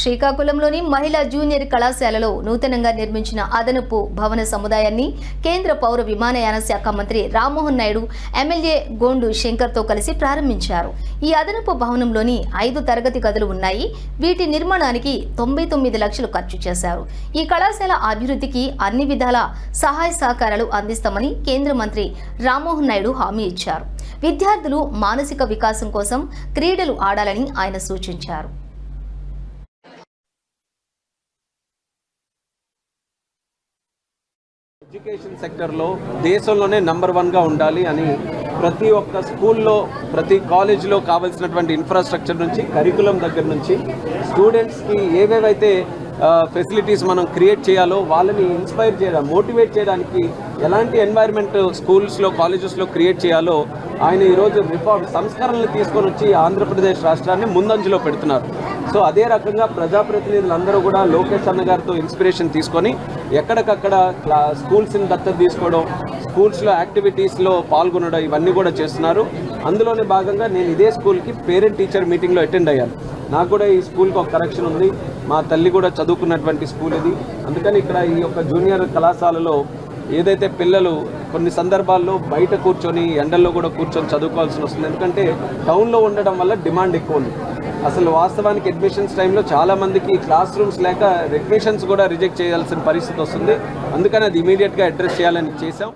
శ్రీకాకుళంలోని మహిళా జూనియర్ కళాశాలలో నూతనంగా నిర్మించిన అదనపు భవన సముదాయాన్ని కేంద్ర పౌర విమానయాన శాఖ మంత్రి రామ్మోహన్ నాయుడు ఎమ్మెల్యే గోండు శంకర్తో కలిసి ప్రారంభించారు. ఈ అదనపు భవనంలోని ఐదు తరగతి గదులు ఉన్నాయి. వీటి నిర్మాణానికి తొంభై తొమ్మిది లక్షలు ఖర్చు చేశారు. ఈ కళాశాల అభివృద్ధికి అన్ని విధాల సహాయ సహకారాలు అందిస్తామని కేంద్ర మంత్రి రామ్మోహన్ నాయుడు హామీ ఇచ్చారు. విద్యార్థులు మానసిక వికాసం కోసం క్రీడలు ఆడాలని ఆయన సూచించారు. ఎడ్యుకేషన్ సెక్టర్లో దేశంలోనే నంబర్ వన్గా ఉండాలి అని ప్రతి ఒక్క స్కూల్లో ప్రతి కాలేజీలో కావాల్సినటువంటి ఇన్ఫ్రాస్ట్రక్చర్ నుంచి కరికులం దగ్గర నుంచి స్టూడెంట్స్కి ఏవేవైతే ఫెసిలిటీస్ మనం క్రియేట్ చేయాలో వాళ్ళని ఇన్స్పైర్ చేయడం మోటివేట్ చేయడానికి ఎలాంటి ఎన్వైర్న్మెంట్ స్కూల్స్లో కాలేజెస్లో క్రియేట్ చేయాలో ఆయన ఈరోజు రిఫార్మ్ సంస్కరణలు తీసుకొని వచ్చి ఆంధ్రప్రదేశ్ రాష్ట్రాన్ని ముందంజలో పెడుతున్నారు. సో అదే రకంగా ప్రజాప్రతినిధులందరూ కూడా లోకేష్ అన్న గారితో ఇన్స్పిరేషన్ తీసుకొని ఎక్కడికక్కడ క్లా స్కూల్స్ని దత్తత తీసుకోవడం స్కూల్స్లో యాక్టివిటీస్లో పాల్గొనడం ఇవన్నీ కూడా చేస్తున్నారు. అందులోనే భాగంగా నేను ఇదే స్కూల్కి పేరెంట్ టీచర్ మీటింగ్లో అటెండ్ అయ్యాను. నాకు కూడా ఈ స్కూల్కి ఒక కరెక్షన్ ఉంది. మా తల్లి కూడా చదువుకున్నటువంటి స్కూల్ ఇది. అందుకని ఇక్కడ ఈ యొక్క జూనియర్ కళాశాలలో ఏదైతే పిల్లలు కొన్ని సందర్భాల్లో బయట కూర్చొని ఎండల్లో కూడా కూర్చొని చదువుకోవాల్సి వస్తుంది. ఎందుకంటే టౌన్లో ఉండడం వల్ల డిమాండ్ ఎక్కువ ఉంది. అసలు వాస్తవానికి అడ్మిషన్స్ టైంలో చాలామందికి క్లాస్ రూమ్స్ లేక అడ్మిషన్స్ కూడా రిజెక్ట్ చేయాల్సిన పరిస్థితి వస్తుంది. అందుకని అది ఇమీడియట్గా అడ్రస్ చేయాలని చేశాం.